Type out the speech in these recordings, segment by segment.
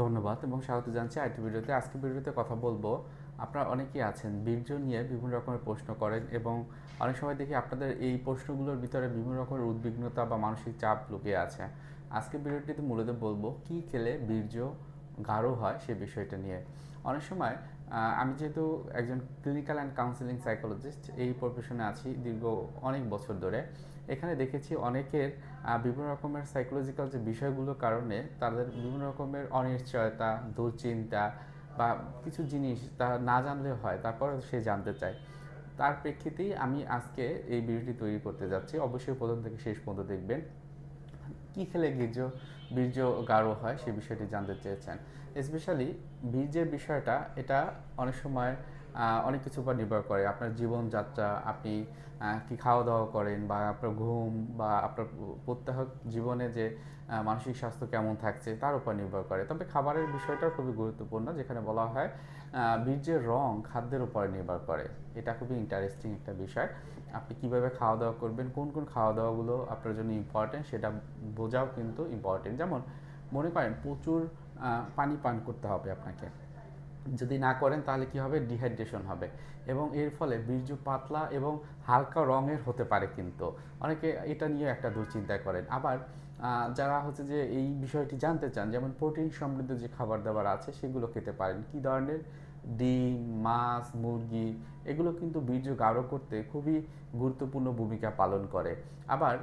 ধন্যবাদ এবং স্বাগত জানছি আইটি ভিডিওতে। আজকে ভিডিওতে কথা বলব, আপনারা অনেকেই আছেন বীর্য নিয়ে বিভিন্ন রকমের প্রশ্ন করেন এবং অনেক সময় দেখি আপনাদের এই প্রশ্নগুলোর ভিতরে বিভিন্ন রকমের উদ্বিগ্নতা বা মানসিক চাপ লুকিয়ে আছে। আজকে ভিডিওটিতে মূলত বলব, কি খেলে বীর্য গাঢ় হয় সে বিষয়টা নিয়ে। অনেক সময় আমি যেহেতু একজন ক্লিনিক্যাল অ্যান্ড কাউন্সিলিং সাইকোলজিস্ট এই প্রফেশনে আছি দীর্ঘ অনেক বছর ধরে। এখানে দেখেছি অনেকের বিভিন্ন রকমের সাইকোলজিক্যাল যে বিষয়গুলোর কারণে তাদের বিভিন্ন রকমের অনিশ্চয়তা, দুশ্চিন্তা বা কিছু জিনিস তারা না জানলে হয়, তারপর সে জানতে চায়। তার প্রেক্ষিতেই আমি আজকে এই ভিডিওটি তৈরি করতে যাচ্ছি। অবশ্যই প্রথম থেকে শেষ পর্যন্ত দেখবেন। কি খেলে বীর্য বীর্য গাঢ় হয় সে বিষয়টি জানতে চেয়েছেন। স্পেশালি বীর্যের বিষয়টা, এটা অনেক সময় অনেক কিছু উপর নির্ভর করে। আপনার জীবনযাত্রা, আপনি কি খাওয়া দাওয়া করেন বা আপনার ঘুম বা আপনার প্রত্যাহ জীবনে যে মানসিক স্বাস্থ্য কেমন থাকছে তার উপর নির্ভর করে। তবে খাবারের বিষয়টা খুবই গুরুত্বপূর্ণ, যেখানে বলা হয় বীর্যের রং খাদ্যের উপর নির্ভর করে। এটা খুবই ইন্টারেস্টিং একটা বিষয়। আপনি কীভাবে খাওয়া দাওয়া করবেন, কোন কোন খাওয়া দাওয়াগুলো আপনার জন্য ইম্পর্টেন্ট সেটা বোঝাও কিন্তু ইম্পর্টেন্ট যেমন, মনে করেন প্রচুর পানি পান করতে হবে আপনাকে। যদি না করেন, তাহলে কি হবে? ডিহাইড্রেশন হবে। এবং এর ফলে বীর্য পাতলা এবং হালকা রঙের হতে পারে কিন্তু। অনেকে এটা নিয়ে একটা দুশ্চিন্তা করেন আবার যারা হচ্ছে যে এই বিষয়টি জানতে চান, যেমন প্রোটিন সমৃদ্ধ যে খাবার দাবার আছে, সেগুলো খেতে পারেন। কী ধরনের? ডিম, মাছ, মুরগি, এগুলো কিন্তু বীর্য গাঢ় করতে খুবই গুরুত্বপূর্ণ ভূমিকা পালন করে। আবার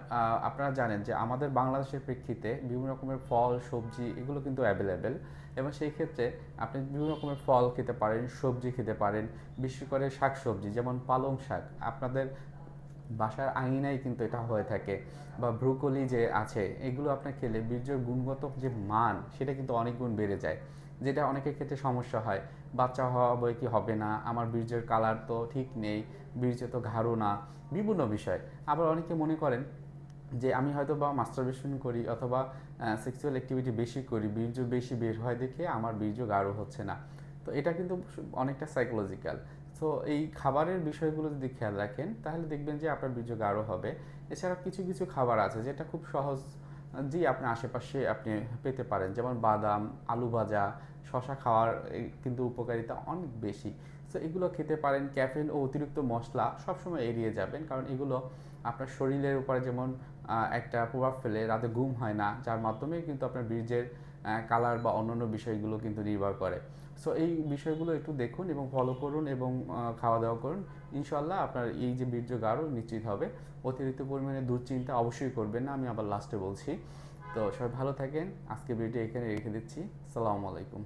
আপনারা জানেন যে আমাদের বাংলাদেশের প্রেক্ষিতে বিভিন্ন রকমের ফল, সবজি এগুলো কিন্তু অ্যাভেলেবেল এবং সেই ক্ষেত্রে আপনি বিভিন্ন রকমের ফল খেতে পারেন, সবজি খেতে পারেন, বিশেষ করে শাক সবজি যেমন পালং শাক। আপনাদের বাসার আঙিনায় কিন্তু এটা হয়ে থাকে বা ব্রুকলি যে আছে, এগুলো আপনার খেলে বীর্যের গুণগত যে মান, সেটা কিন্তু অনেক গুণ বেড়ে যায়। যেটা অনেকের ক্ষেত্রে সমস্যা হয়। বাচ্চা হবে কি হবে না? আমার বীর্যের কালার তো ঠিক নেই, বীর্য তো গাঢ় না, বিভিন্ন বিষয়। আবার অনেকে মনে করেন যে আমি হয়তো বা মাস্টারবেশন করি অথবা সেক্সুয়াল অ্যাক্টিভিটি বেশি করি, বীর্য বেশি বের হয় দেখে আমার বীর্য গাঢ় হচ্ছে না। তো এটা কিন্তু অনেকটা সাইকোলজিক্যাল সো এই খাবারের বিষয়গুলো যদি খেয়াল রাখেন, তাহলে দেখবেন যে আপনার বীর্য গাঢ় হবে। এছাড়া কিছু কিছু খাবার আছে যেটা খুব সহজ জি, আপনি আশেপাশে আপনি পেতে পারেন। যেমন বাদাম, আলু ভাজা শশা খাওয়ার কিন্তু উপকারিতা অনেক বেশি। তো এগুলো খেতে পারেন। ক্যাফেন ও অতিরিক্ত মশলা সবসময় এড়িয়ে যাবেন। কারণ এগুলো আপনার শরীরের উপরে যেমন একটা প্রভাব ফেলে, রাতে ঘুম হয় না, যার মাধ্যমে কিন্তু আপনার বীর্যের কালার বা অন্যান্য বিষয়গুলো কিন্তু নির্ভর করে। সো এই বিষয়গুলো একটু দেখুন এবং ফলো করুন এবং খাওয়া দাওয়া করুন। ইনশাল্লাহ আপনার এই যে বীর্য গাঢ় নিশ্চিত হবে। অতিরিক্ত পরিমাণে দুশ্চিন্তা অবশ্যই করবেন না, আমি আবার লাস্টে বলছি। তো সবাই ভালো থাকেন। আজকে ভিডিও এখানে রেখে দিচ্ছি। সালামু আলাইকুম।